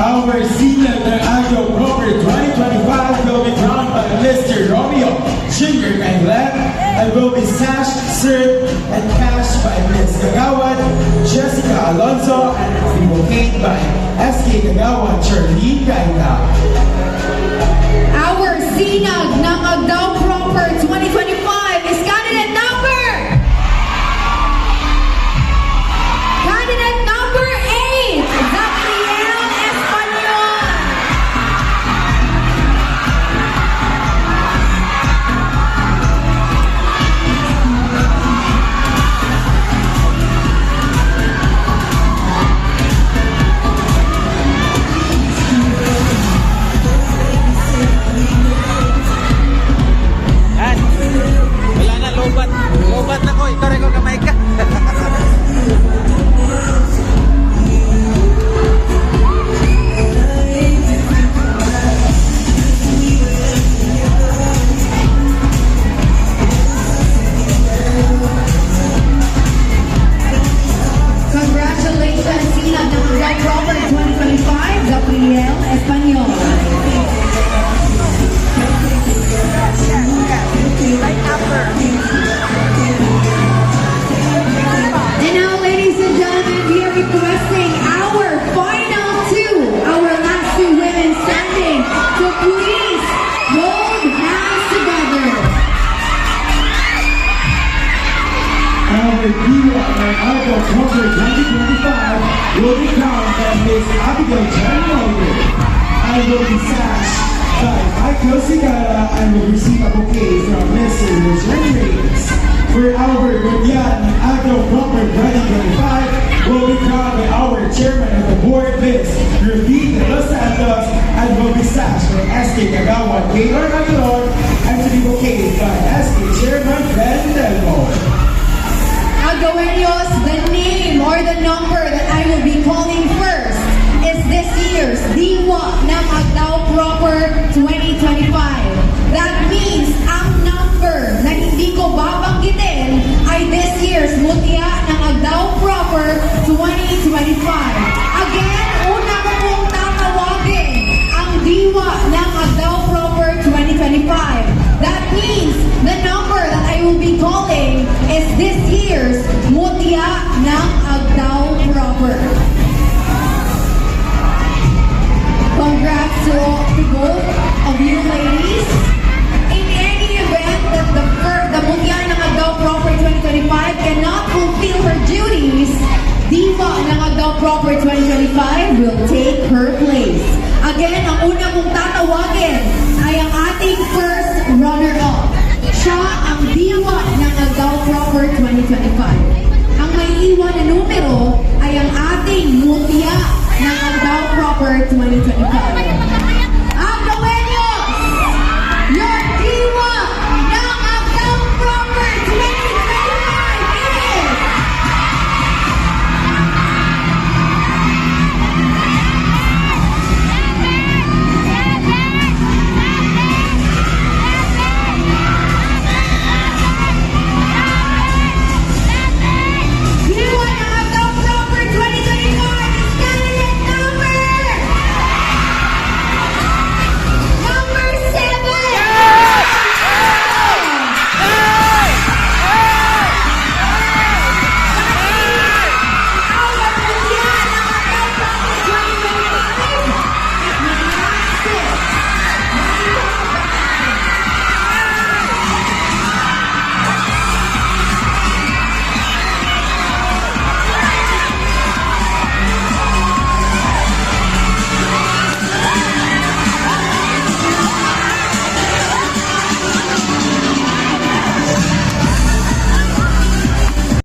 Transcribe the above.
Our senior Agio Glory 2025 will be drawn by Mr. Romeo Jr. lab and will be sashed, served, and cashed by Ms. Kagawan, Jessica Alonso, and relocated by S.K. Kagawan, Charlene Gaita. Our Sinag Miguel Español. By Michael Sigara and will receive a bouquet from. Regine Reyes. For our Guardian Idol Cover 2025 will be crowned by our chairman of the board, Ms. Ruby de Los Santos, and will be sashed by SK Kagawan Taylor Aguilar and to be bouqueted by SK Chairman Fred Delmore. Agaweños, the name or the number that I will be calling year's Diwa ng Agdao Proper 2025. That means to the both of you ladies. In any event that the, first, the Mundial ng Agaw Proper 2025 cannot fulfill her duties, Diva ng Agaw Proper 2025 will take her place. Again, ang una mong tatawagin ay ang ating first runner-up. Siya ang Diva ng Agaw Proper 2025. Ang may iwan na numero ay ang ating mutya ng Agaw Proper 2025.